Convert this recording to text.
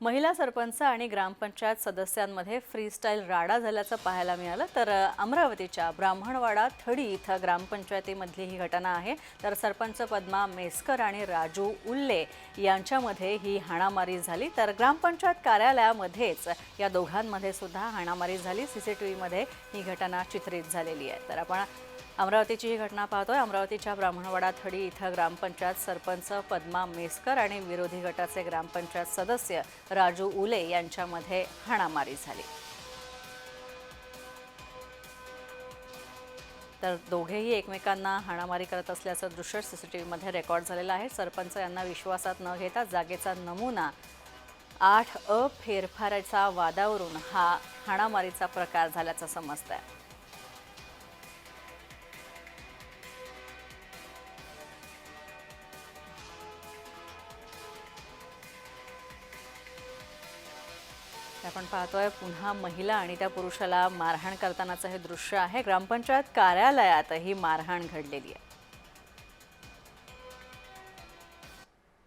महिला सरपंच आणि ग्रामपंचायत सदस्यांमध्ये फ्रीस्टाईल राडा झाल्याचं पाहायला मिळालं. तर अमरावतीच्या ब्राह्मणवाडा थडी इथं ग्रामपंचायतीमधली ही घटना आहे. तर सरपंच पद्मा मेस्कर आणि राजू उल्ले यांच्यामध्ये ही हाणामारी झाली. तर ग्रामपंचायत कार्यालयामध्येच या दोघांमध्ये सुद्धा हाणामारी झाली. सी सी टी व्हीमध्ये ही घटना चित्रित झालेली आहे. तर आपण अमरावतीची ही घटना पाहतोय. अमरावतीच्या ब्राह्मणवाडा थडी इथं ग्रामपंचायत सरपंच पद्मा मेस्कर आणि विरोधी गटाचे ग्रामपंचायत सदस्य राजू उले यांच्यामध्ये हाणामारी झाली. तर दोघेही एकमेकांना हाणामारी करत असल्याचं दृश्य सीसीटीव्हीमध्ये रेकॉर्ड झालेलं आहे. सरपंच यांना विश्वासात न घेता जागेचा नमुना आठ अ फेरफाराच्या वादावरून हा हाणामारीचा प्रकार झाल्याचं समजतं आहे आपण पाहतोय पुन्हा महिला आणि त्या पुरुषाला मारहाण करतानाचं हे दृश्य आहे. ग्रामपंचायत कार्यालयात ही मारहाण घडलेली आहे.